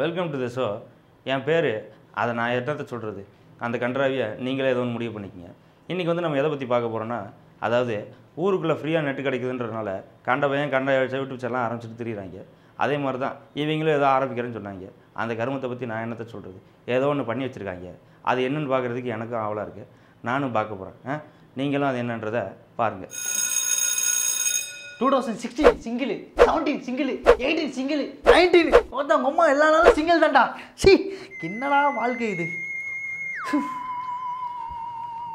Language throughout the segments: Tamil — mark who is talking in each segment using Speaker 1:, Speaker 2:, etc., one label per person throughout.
Speaker 1: வெல்கம் டு த ஷோ என் பேர் அதை நான் என்னத்தை சொல்கிறது அந்த கன்றாவியை நீங்களே ஏதோ ஒன்று முடிவு பண்ணிக்கங்க. இன்றைக்கி வந்து நம்ம எதை பற்றி பார்க்க போகிறோன்னா அதாவது ஊருக்குள்ளே ஃப்ரீயாக நெட்டு கிடைக்குதுன்றதுனால கண்ட பையன் கண்ட யூடியூப் சேனலாம் ஆரம்பிச்சுட்டு திரியிறாங்க. அதே மாதிரி தான் இவங்களும் ஏதோ ஆரம்பிக்கிறேன்னு சொன்னாங்க. அந்த கருமத்தை பற்றி நான் என்னத்தை சொல்கிறது ஏதோ ஒன்று பண்ணி வச்சுருக்காங்க. அது என்னன்னு பார்க்குறதுக்கு எனக்கும் ஆவலாக இருக்குது நானும் பார்க்க போகிறேன் நீங்களும் அது என்னன்றதை பாருங்கள்
Speaker 2: two thousand sixteen single seventeen single eighteen single nineteen ஒருத்தவங்க அம்மா எல்லா நாளும் சிங்கிள் தான்டா. சி என்னடா வாழ்க்கை இது?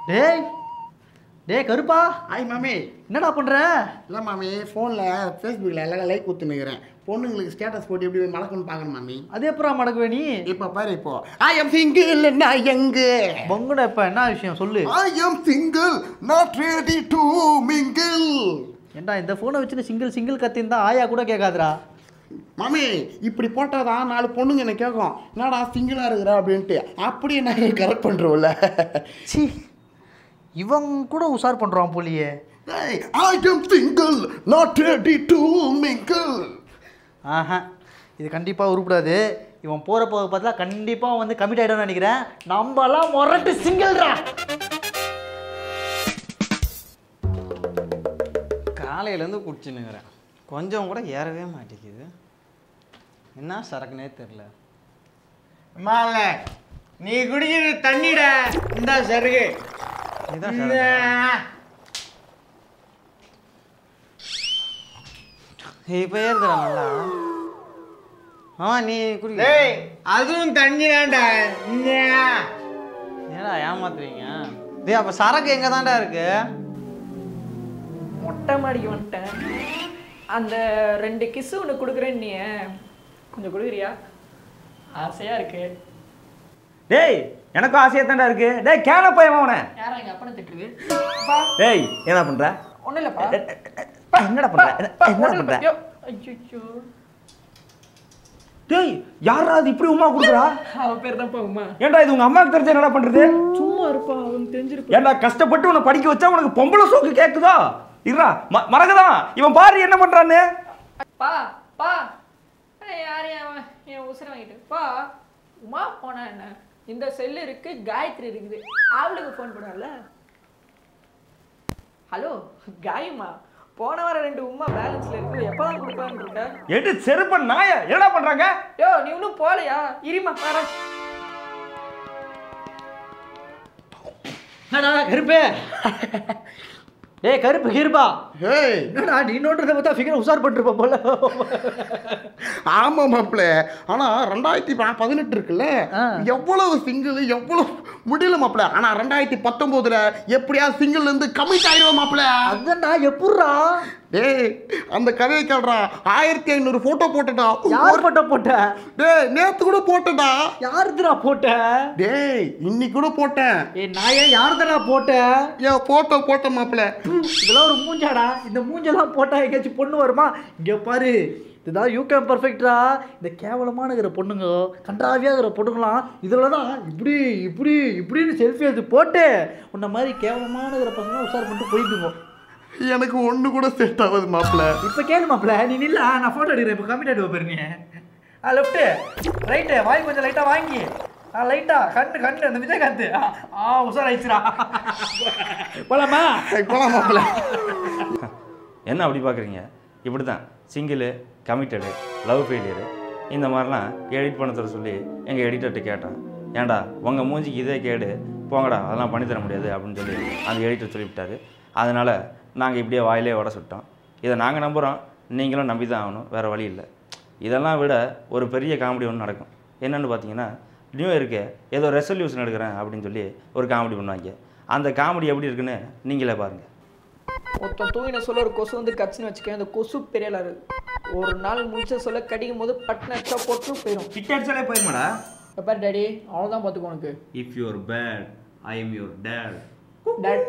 Speaker 2: டேய் டேய் கருப்பா.
Speaker 3: ஹாய் மாமி.
Speaker 2: என்னடா பண்ற?
Speaker 3: இல்லை மாமி ஃபோனில் ஃபேஸ்புக்கில் எல்லாம் லைக் கொடுத்துனுக்குறேன் பொண்ணுங்களுக்கு ஸ்டேட்டஸ் போட்டு எப்படி மடக்குன்னு பார்க்கணும் மாமி.
Speaker 2: அதே அப்புறம் மடக்குவே நீ?
Speaker 3: இப்போ பாரு இப்போ. ஐ எம் சிங்கிள் நான் எங்க?
Speaker 2: பொங்குட இப்ப என்ன விஷயம்? சொல்லு.
Speaker 3: I am single not ready to mingle
Speaker 2: ஏன்டா இந்த ஃபோனை வச்சுட்டு சிங்கிள் சிங்கிள் கத்தின்னு தான் ஆயா கூட கேட்காதுடா.
Speaker 3: மாமி இப்படி போட்டாதான் நாலு பொண்ணுங்க என்ன கேட்கும். என்னடா சிங்கிளாக இருக்கிற அப்படின்ட்டு. அப்படியே நான் கரெக்ட் பண்ணுறோம்ல
Speaker 2: சி இவன் கூட உஷார் பண்றான் போலியே.
Speaker 3: I am single not ready to mingle
Speaker 2: ஆஹா இது கண்டிப்பாக உருப்படாது. இவன் போகிற போக பார்த்தா கண்டிப்பாக வந்து கமிட் ஆகிடும்னு நினைக்கிறேன். நம்மலாம் முரட்டு சிங்கிள்ரா
Speaker 4: காலையிலேருந்து குடிச்சுன்னுக்கிறேன். கொஞ்சம் கூட ஏறவே மாட்டேங்குது. என்ன சரக்குனே தெரில
Speaker 5: மால நீ குடிக்கிற தண்ணிட. இந்த சருகு
Speaker 4: இதான் இப்போ ஏறுதுடா நல்லா. ஆ நீ குடி
Speaker 5: அதுவும் தண்ணி இந்த.
Speaker 4: ஏடா ஏமாத்துறீங்க? டேய் அப்போ சரக்கு எங்கே தான்டா இருக்கு?
Speaker 6: மொட்டை மாடிக்கு வந்துட்டேன். அந்த ரெண்டு கிஸ்ஸு ஒன்று கொடுக்குறேன்னு நீ கொஞ்சம் கொடுக்குறியா? ஆசையாக இருக்கு.
Speaker 1: டேய் எனக்கும் ஆசையாக தான்டா இருக்கு. டேய் கேன பையன் அவனை
Speaker 6: யாரா எங்கள் அப்பனை அப்பா
Speaker 1: டேய் என்ன பண்ற?
Speaker 6: ஒன்றும் இல்லைப்பா.
Speaker 1: என்னடா பண்ற? என்னடா பண்ற?
Speaker 6: ஐயோ
Speaker 1: டேய் யாரா அது இப்படி உமா கொடுக்குறா?
Speaker 6: அவன் பேர் தான்ப்பா உமா.
Speaker 1: ஏன்டா இது உங்க அம்மாவுக்கு தெரிஞ்ச என்னடா பண்றது?
Speaker 6: சும்மா இருப்பா அவன் தெரிஞ்சிருப்பா.
Speaker 1: ஏன்டா கஷ்டப்பட்டு உன்னை படிக்க வச்சா உனக்கு பொம்பளை சோக்கு கேக்குதா? இருடா ம- மறக்கதான் இவன் பாரு என்ன பண்றான்னு.
Speaker 6: பா பா. யார் அவன் என் உசுரை வாங்கிட்டு? பா. உமா போனா என்ன? இந்த செல்லு இருக்கு காயத்ரி இருக்குது. அவளுக்கு ஃபோன் பண்ணல ஹலோ காயுமா? போன வாரம் ரெண்டு உமா பேலன்ஸ்ல இருக்கு. எப்பதான் கொடுக்கலான்னு இருக்க?
Speaker 1: எடு செருப்பன் நாய என்னடா பண்றாங்க?
Speaker 6: யோ நீ இன்னும் போலையா இருமா வரேன்.
Speaker 2: என்னடா கருப்பு? டேய் கருப்பு கிருப்பா.
Speaker 3: ஹேய்.
Speaker 2: என்னடா நீ நோன்றதை பார்த்தா ஃபிகர் உஷார் பண்ணிருப்ப போல.
Speaker 3: ஆமாம் மாப்பிள்ள ஆனால் ரெண்டாயிரத்தி பதினெட்டு இருக்குல்ல. எவ்வளவு சிங்கிள் எவ்வளவு முடியல மாப்பிள்ள ஆனால் ரெண்டாயிரத்தி பத்தொம்போதுல எப்படியா சிங்கிள் இருந்து கமிட் ஆயிடுவோம் மாப்பிள்ள
Speaker 2: அதான்டா எப்புட்றா?
Speaker 3: டேய் அந்த கதையை கேள்றா ஆயிரத்தி ஐநூறு போட்டோ போட்டடா
Speaker 2: யார் போட்ட போட்ட?
Speaker 3: டேய் நேத்து கூட போட்டடா
Speaker 2: யாருதுடா போட்ட?
Speaker 3: டேய் இன்னைக்கு கூட போட்டேன்.
Speaker 2: ஏய் நான் ஏன் யாருதுடா போட்ட?
Speaker 3: ஏன் போட்டோ போட்ட மாப்பிள்ள
Speaker 2: இதெல்லாம் ஒரு மூஞ்சாடா. இந்த மூஞ்செல்லாம் போட்டா எங்கேயாச்சும் பொண்ணு வருமா? இங்க பாரு. இதுதான் யூகே பர்ஃபெக்டா இந்த கேவலமான இருக்கிற பொண்ணுங்க கன்றாவியாக இருக்கிற பொண்ணுங்களாம் இதில் தான் இப்படி இப்படி இப்படின்னு செல்ஃபி எடுத்து போட்டு உன்ன மாதிரி கேவலமான இருக்கிற பசங்க உஷார் பண்ணிட்டு போயிட்டுங்க
Speaker 3: எனக்கு ஒண்ணு கூட செட் ஆகுது மாப்பிள்ள
Speaker 2: இப்போ கேளு மாப்பிள நீ நில்ல. நான் ஃபோட்டோ எடுக்கிறேன். இப்போ கம்மிட் ஆகிடுவ நீ. ஆ லெஃப்ட்டு ரைட்டு வாங்கி கொஞ்சம் லைட்டாக வாங்கி. ஆ லைட்டா கண்ணு கண்ணு. அந்த விஜயகாந்த். ஆ, ஆ உஷார் ஆயிடுச்சுடா போலாமா
Speaker 3: போலாம் மாப்பிள்ள
Speaker 1: என்ன அப்படி பார்க்குறீங்க இப்படி தான் சிங்கிளு கமிட்டடு லவ் ஃபெயிலியரு இந்த மாதிரிலாம் எடிட் பண்ண தர சொல்லி எங்கள் எடிட்டர்கிட்ட கேட்டேன். ஏன்டா உங்கள் மூஞ்சிக்கு இதே கேடு. போங்கடா அதெல்லாம் பண்ணி தர முடியாது அப்படின்னு சொல்லி அந்த எடிட்டர் சொல்லிவிட்டாரு. அதனால் நாங்கள் இப்படியே வாயிலே உட சுட்டோம். இதை நாங்கள் நம்புகிறோம் நீங்களும் நம்பி தான் ஆகணும். வேறு வழி இல்லை. இதெல்லாம் விட ஒரு பெரிய காமெடி ஒன்று நடக்கும். என்னென்னு பார்த்தீங்கன்னா நியூ இயருக்கு ஏதோ ரெசல்யூஷன் எடுக்கிறேன் அப்படின்னு சொல்லி ஒரு காமெடி பண்ணுவாங்க. அந்த காமெடி எப்படி இருக்குன்னு நீங்களே பாருங்கள்
Speaker 6: ஒருத்தன் தூங்கின சொல்ல ஒரு கொசு வந்து கச்சுன்னு வச்சுக்கேன் அந்த கொசு பெரியலாரு ஒரு நாள் முடிச்ச சொல்ல கடிக்கும் போது பட்டு அடிச்சா போட்டு போயிடும்
Speaker 1: கிட்ட அடிச்சாலே போயிருமாடா?
Speaker 6: எப்பா டேடி. அவ்வளோதான் பார்த்துக்கோ உனக்கு.
Speaker 1: If you're bad I am your dad
Speaker 6: dad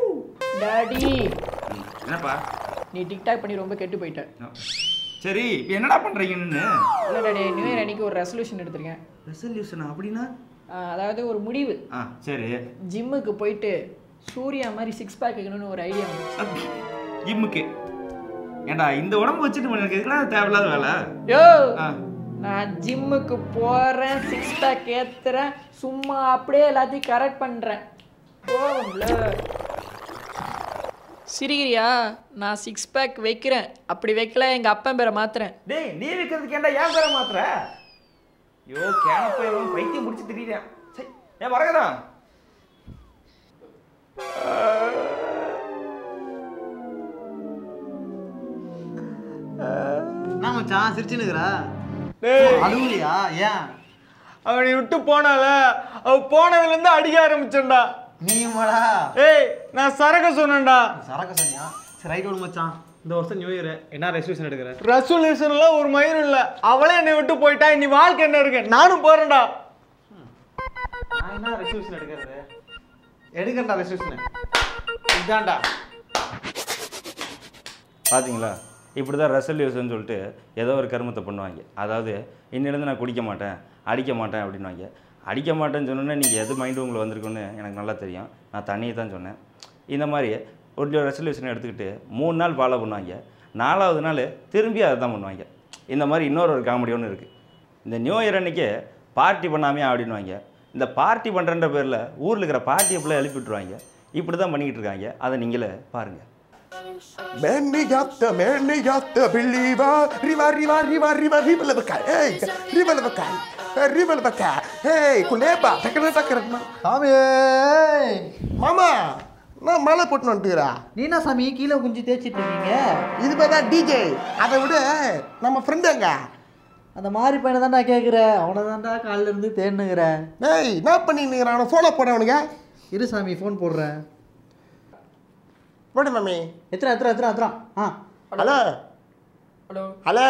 Speaker 6: daddy
Speaker 1: என்னப்பா?
Speaker 6: நீ டிக்டாக் பண்ணி ரொம்ப கெட்டு போயிட்ட.
Speaker 1: சரி இப்போ என்னடா பண்ணுறீங்கன்னு
Speaker 6: இல்லை டாடி நியூ இயர் அன்னைக்கு ஒரு ரெசல்யூஷன் எடுத்திருக்கேன்.
Speaker 1: ரெசல்யூஷனா அப்படின்னா?
Speaker 6: அதாவது ஒரு முடிவு.
Speaker 1: ஆ சரி.
Speaker 6: ஜிம்முக்கு போயிட்டு சூர்யா மாதிரி சிக்ஸ் பேக் வைக்கணும்னு ஒரு ஐடியா வந்துச்சு.
Speaker 1: ஜிம்முக்கு. ஏன்டா இந்த உடம்பு வச்சுட்டு எனக்கு எதுக்குலாம் தேவையில்லாத வேலை?
Speaker 6: யோ!
Speaker 1: ஆ.
Speaker 6: நான் ஜிம்முக்கு போகிறேன் சிக்ஸ் பேக் ஏற்றுறேன் சும்மா அப்படியே எல்லாத்தையும் கரெக்ட் பண்ணுறேன் போகும்ல சிரிக்கிறியா? நான் சிக்ஸ் பேக் வைக்கிறேன். அப்படி வைக்கல எங்கள் அப்பன் பேரை மாத்துறேன்.
Speaker 1: டேய் நீ விற்கிறதுக்கு ஏன்டா ஏன் பேரை மாத்துற? ஐயோ கேனப்ப எவன் பைத்தியம் முடிச்சு திடீரேன் சரி ஏன் வரகதா?
Speaker 4: என்ன மச்சான் சிரிச்சுன்னுக்குறா
Speaker 5: டேய்.
Speaker 4: அழுவுலையா? ஏன்?
Speaker 5: அவனை விட்டு போனால அவ போனதுல இருந்து அடிக்க ஆரம்பிச்சேன்டா.
Speaker 4: நீயுமாடா
Speaker 5: ஏய் நான் சரக்கு சொன்னேன்டா.
Speaker 4: சரக்கு சொன்னியா? சரி ரைட் விடு மச்சான். இந்த வருஷம் நியூ இயர் என்ன ரெசல்யூஷன் எடுக்கிற?
Speaker 5: ரெசல்யூஷன்லாம் ஒரு மயிரும் இல்ல. அவளே என்னை விட்டு போயிட்டா இனி வாழ்க்கை என்ன இருக்கு? நானும் போறேன்டா.
Speaker 4: நான் என்ன ரெசல்யூஷன் எடுக்கிறது? எடுக்கிறேன்டா ரெசல்யூஷன் இதான்டா.
Speaker 1: பாத்தீங்களா? இப்படி தான் ரெசல்யூஷன் சொல்லிட்டு ஏதோ ஒரு கருமத்தை பண்ணுவாங்க. அதாவது இன்னிலிருந்து நான் குடிக்க மாட்டேன் அடிக்க மாட்டேன் அப்படின்வாங்க அடிக்க மாட்டேன்னு சொன்னோன்னே நீங்கள் எது மைண்டு உங்களை வந்திருக்குன்னு எனக்கு நல்லா தெரியும் நான் தண்ணியை தான் சொன்னேன் இந்த மாதிரி ஒரு ரெசல்யூஷன் எடுத்துக்கிட்டு மூணு நாள் ஃபாலோ பண்ணுவாங்க நாலாவது நாள் திரும்பி அதை தான் பண்ணுவாங்க இந்த மாதிரி இன்னொரு ஒரு காமெடி ஒன்று இருக்குது இந்த நியூ இயர் அன்னைக்கு பார்ட்டி பண்ணாமே அப்படின்வாங்க இந்த பார்ட்டி பண்ணுறன்ற பேரில் ஊரில் இருக்கிற பார்ட்டியை ஃபுல்லாக எழுப்பி விட்ருவாங்க இப்படி தான் பண்ணிக்கிட்டு இருக்காங்க அதை நீங்களே பாருங்கள்
Speaker 3: Many got the many got the believer. Riva, riva, Riva riva, riva lebakai. Hey, riva lebakai. Hey, kuleba. Takana takana.
Speaker 2: சாமி
Speaker 3: மாமா நான் மாலை போட்டு வந்துட்டுறா
Speaker 2: நீ என்ன சாமி கீழே குஞ்சு தேய்ச்சிட்டு இருக்கீங்க?
Speaker 3: இது பேர் தான் டிஜே அதை விட நம்ம ஃப்ரெண்டு எங்க?
Speaker 2: அந்த மாதிரி பையனை தான்டா கேட்குறேன் அவனை தான்டா காலில இருந்து தேன்னுக்கிறேன்
Speaker 3: டேய் என்ன பண்ணின்னு அவனை ஃபோனை போட அவனுங்க
Speaker 2: இரு சாமி ஃபோன் போடுறேன்.
Speaker 3: போடு மாமி.
Speaker 2: எத்தனை எத்தனை எத்தனை எத்தனை ஆ.
Speaker 3: ஹலோ.
Speaker 6: ஹலோ.
Speaker 3: ஹலோ.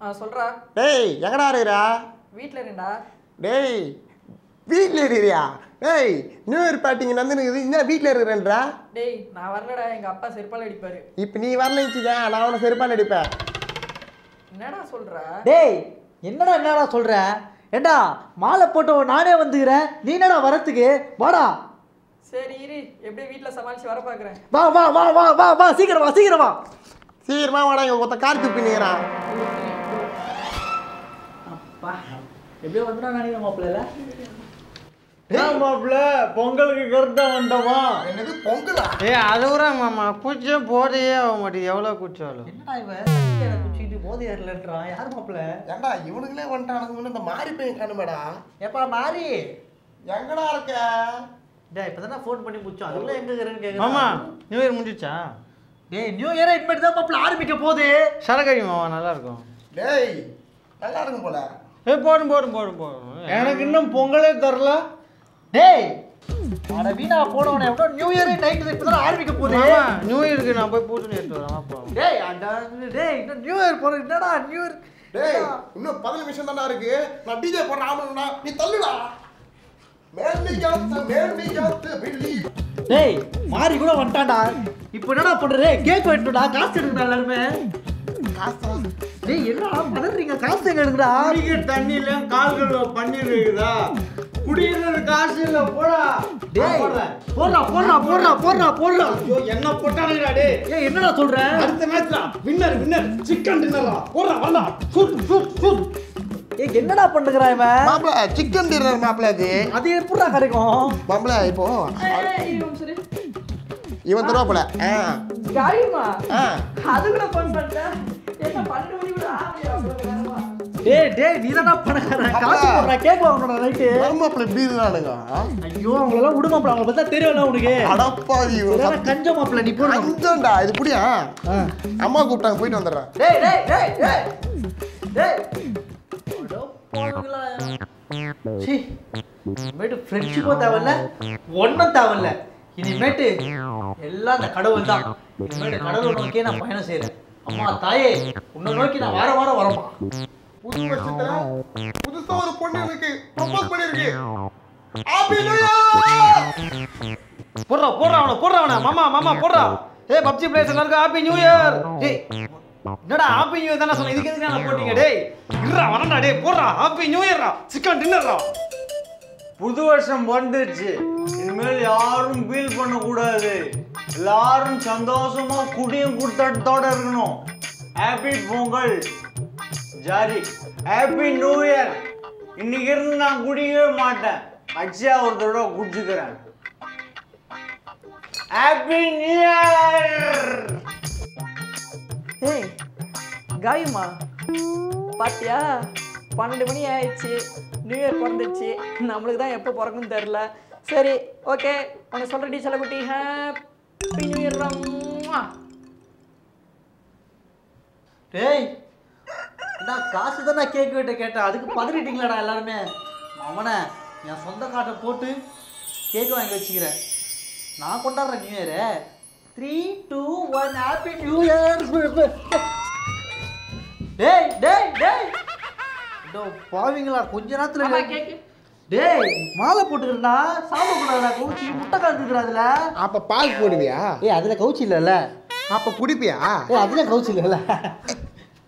Speaker 6: ஆ சொல்கிறா
Speaker 3: டேய் எங்கடா இருக்கிறா?
Speaker 6: வீட்டில் இருக்கேன்டா.
Speaker 3: டேய் வீட்டில் இருக்கிறியா? டேய் நியூ இயர் பார்ட்டிங்க நடந்துனுக்குது என்ன வீட்டில் இருக்கிறேன்றா?
Speaker 6: டேய் நான் வரலடா. எங்கள் அப்பா செருப்பால் அடிப்பாரு.
Speaker 3: இப்போ நீ வரலச்சுக்கா நான் அவனை செருப்பால் அடிப்பேன்
Speaker 6: என்னடா சொல்கிற
Speaker 2: டேய் என்னடா என்னடா சொல்ற? ஏண்டா மாலை போட்டவன் நானே வந்துக்கிறேன். நீ என்னடா வரத்துக்கு? வாடா.
Speaker 6: சரி இரு. எப்படியும் வீட்டில் சமாளித்து வர பார்க்குறேன்
Speaker 2: வா வா வா வா வா வா. சீக்கிரம் வா சீக்கிரம் வா.
Speaker 3: சீக்கிரமா வாடா இங்க ஒருத்த கார் துப்பினுங்கிறான்
Speaker 2: அப்பா. எப்படியோ வந்துடா நினைக்கிறேன் மாப்பிள்ள
Speaker 5: மாப்பிள்ள பொங்கலுக்கு கருத்தா வந்துட்டோமா
Speaker 3: என்னது பொங்கலா?
Speaker 4: ஏய் அழுகுறா மாமா குச்சம் போதையே ஆக மாட்டேங்குது. எவ்வளோ குச்சாலும்
Speaker 2: என்னடா இவன்? குச்சிக்கிட்டு போதை ஏறலன்றான் யார் மாப்பிள்ள?
Speaker 3: ஏண்டா இவனுங்களே வந்துட்டானுங்க இந்த மாறி பையன் காணுமேடா
Speaker 2: ஏப்பா மாறி
Speaker 3: எங்கடா இருக்க?
Speaker 2: டேய் இப்போ தானே ஃபோன் பண்ணி முடிச்சோம். அதுக்குள்ள எங்க இருக்கிறேன்னு
Speaker 4: மாமா
Speaker 2: கேட்குறேன்
Speaker 4: நியூ இயர் முடிஞ்சிச்சா?
Speaker 2: டேய் நியூ இயர் இனிமேட்டு தான் மாப்பிள்ள ஆரம்பிக்க போகுது.
Speaker 4: சரக்கடி மாமா நல்லா இருக்கும்.
Speaker 3: டேய் நல்லா இருக்கும் போல.
Speaker 4: ஏ போடும் போடும் போடும் போடும்.
Speaker 5: எனக்கு இன்னும் பொங்கலே தரல.
Speaker 2: டேய் அட வீணா போனவனே எவ்வளோ நியூ இயர் நைட்டு இப்போ தான் ஆரம்பிக்க போகுது.
Speaker 4: நியூ இயருக்கு நான் போய் பூத்து எடுத்து வரேன்.
Speaker 2: டேய் அந்த டேய் இன்னும் நியூ இயர் போற என்னடா நியூ இயர்
Speaker 3: டேய் இன்னும் பதினஞ்சு நிமிஷம் தானே இருக்கு. நான் டிஜே போடுறேன் நீ தள்ளுடா. மேன்மை காத்து மேன்மை காத்து பில்லி
Speaker 2: டேய் மாறி கூட வந்துட்டான்டா. இப்போ என்னடா பண்றது? கேக் வெட்டணும்டா காசு எடுக்கணும் எல்லாருமே. டேய் என்னடா பதறீங்க? காசு எங்க எடுக்கடா
Speaker 5: குடிக்கிற தண்ணியில கால்கள் பன்னீர் இருக்குதா? குடிக்கிறது காசு இல்ல போடா.
Speaker 2: டேய். போடுறா போடுறா போடுறா போடுறா போடுறா.
Speaker 5: ஐயோ என்ன போட்டானுங்கடா டேய்.
Speaker 2: ஏய் என்னடா சொல்ற?
Speaker 5: அடுத்த மேட்ச்ல வின்னர் வின்னர் சிக்கன் டின்னரா போடா வரடா. Shoot shoot shoot.
Speaker 2: ஏய் என்னடா பண்ணுகிறா இவன்?
Speaker 3: மாப்பிள சிக்கன் டின்னர் மாப்பிள அது.
Speaker 2: அது எப்படிடா கிடைக்கும்?
Speaker 3: மாப்பிள இப்போ. இவன் தருவாப்புல. ஆ.
Speaker 6: காரியமா? அது கூட ஃபோன் பண்ணிட்டேன்.
Speaker 2: டேய் டேய் நீ தானடா பண்ணுகிற காசு போடுறா கேக் வாங்கணும்டா
Speaker 3: பீருனானுங்க
Speaker 2: ஐயோ விட அவங்கள பார்த்தா தெரியும்ல உனக்கு.
Speaker 3: அடப்பாதி
Speaker 2: சரியான கஞ்ச மாப்பிள நீ
Speaker 3: அஞ்சண்டா இது புடியா?
Speaker 2: ஆ.
Speaker 3: அம்மா கூப்பிட்டாங்க போயிட்டு வந்துடுறேன்.
Speaker 2: டேய் டேய் டேய் டேய். டேய். அடோ போடுங்களா. சீ இனிமேட்டு ஃப்ரெண்ட்ஷிப்பும் தேவையில்ல ஒன்றும் தேவையில்ல. இனிமேட்டு எல்லாம் அந்த கடவுள் தான் இனிமேட்டு கடவுள் நோக்கியே நான் பயணம் செய்கிறேன் அம்மா தாயே உன்னை நோக்கி நான் வார வாரம் வரமா
Speaker 3: புது வருஷத்துல புதுசா ஒரு பொண்ணு எனக்கு ப்ரப்போஸ் பண்ணிருக்கு ஹாப்பி நியூ இயர்
Speaker 4: போடுறா போடுறா அவனை போடுறா அவனை. மாமா மாமா போடுறா. ஏய் பப்ஜி பிளேஸ் எல்லாருக்கும் ஹாப்பி நியூ இயர் டேய் என்னடா ஹாப்பி நியூ இயர் தானே சொன்னேன் இதுக்கு எதுக்கு நான் போட்டீங்க? டேய் இருடா வரண்டா டேய் போடுறா. ஹாப்பி நியூ இயர்ரா சிக்கன் டின்னர்ரா
Speaker 5: புது வருஷம் வந்துருச்சு இனிமேல் யாரும் ஃபீல் பண்ணக்கூடாது. எல்லாரும் சந்தோஷமா குடியும் குத்தத்தோட இருக்கணும். ஹாப்பி பொங்கல். ஜாரி. ஹாப்பி நியூ இயர் இன்னைக்கு இருந்து நான் குடிக்கவே மாட்டேன். அச்சியா ஒரு தடவை குடிச்சுக்கிறேன். ஹாப்பி நியூ இயர்
Speaker 6: ஏய் காயுமா? பாத்தியா? பன்னெண்டு மணி ஆயிடுச்சு. நியூ இயர் பிறந்துச்சு நம்மளுக்கு தான் எப்போ பிறக்குன்னு தெரில. சரி ஓகே. உனக்கு சொல்கிற டி செல்லக்குட்டி ஹாப்பி நியூ இயர்
Speaker 2: டேய் நான் காசு தான் நான் கேக் கிட்ட கேட்டேன். அதுக்கு பதறிட்டீங்களாடா எல்லாருமே? அவனை என் சொந்த காட்டை போட்டு கேக் வாங்கி வச்சுக்கிறேன். நான் கொண்டாடுறேன் new year three two one happy new year டேய் டேய் டேய். டோ பாவிங்களா? கொஞ்ச நேரத்துல
Speaker 6: கேக்கு
Speaker 2: டேய் மாலை போட்டுக்கிறா சாப்பிடக்கூடாதுடா கவுச்சி. முட்டை கலந்துக்கிறா அதுல.
Speaker 3: அப்ப பால் போடுவியா?
Speaker 2: ஏய் அதுல கவுச்சி இல்லைல்ல.
Speaker 3: அப்ப குடிப்பியா?
Speaker 2: ஏய் அதுல கவுச்சி இல்லைல்ல.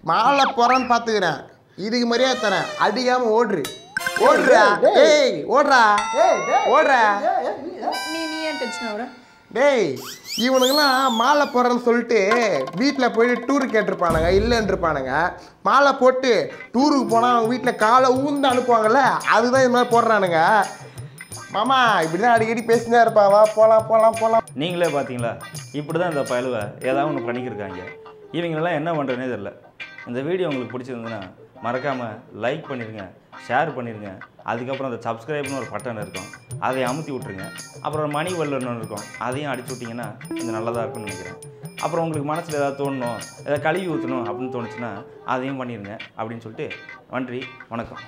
Speaker 3: மாலை போறான்னு பாத்துக்கிறேன். இதுக்கு மரியாதை தரேன். அடிக்காம ஓடுறு. ஓடுறா. ஏய் ஓடுறா.
Speaker 2: ஏய் டேய்.
Speaker 3: ஓடுறா.
Speaker 6: நீ நீ ஏன் டென்ஷன் ஆகுற?
Speaker 3: டேய் இவனுங்கெல்லாம் மாலை போடுறேன்னு சொல்லிட்டு வீட்டில் போயிட்டு டூரு கேட்டிருப்பானுங்க இல்லைன்ட்ருப்பானுங்க மாலை போட்டு டூருக்கு போனால் அவங்க வீட்டில் காலை ஊந்து அனுப்புவாங்கல்ல அதுதான் இது மாதிரி போடுறானுங்க. மாமா இப்படி தான் அடிக்கடி பேசினே இருப்பா வா போகலாம் போகலாம் போகலாம்
Speaker 1: நீங்களே பார்த்தீங்களா? இப்படி தான் இந்த பயலுவை ஏதாவது ஒன்று பண்ணிக்கிருக்காங்க. இவங்களெல்லாம் என்ன பண்ணுறேனே தெரில இந்த வீடியோ உங்களுக்கு பிடிச்சிருந்துன்னா மறக்காமல் லைக் பண்ணிடுங்க ஷேர் பண்ணிடுங்க அதுக்கப்புறம் அந்த சப்ஸ்கிரைப்னு ஒரு பட்டன் இருக்கும். அதை அமுத்தி விட்ருங்க அப்புறம் மணி வல்லுன்னு ஒன்று இருக்கும். அதையும் அடிச்சு விட்டிங்கன்னா இது நல்லதாக இருக்கும்னு நினைக்கிறேன். அப்புறம் உங்களுக்கு மனசில் ஏதாவது தோணணும் ஏதாவது கழுவி ஊற்றணும் அப்படின்னு தோணுச்சுன்னா அதையும் பண்ணிடுங்க அப்படின்னு சொல்லிட்டு நன்றி வணக்கம்.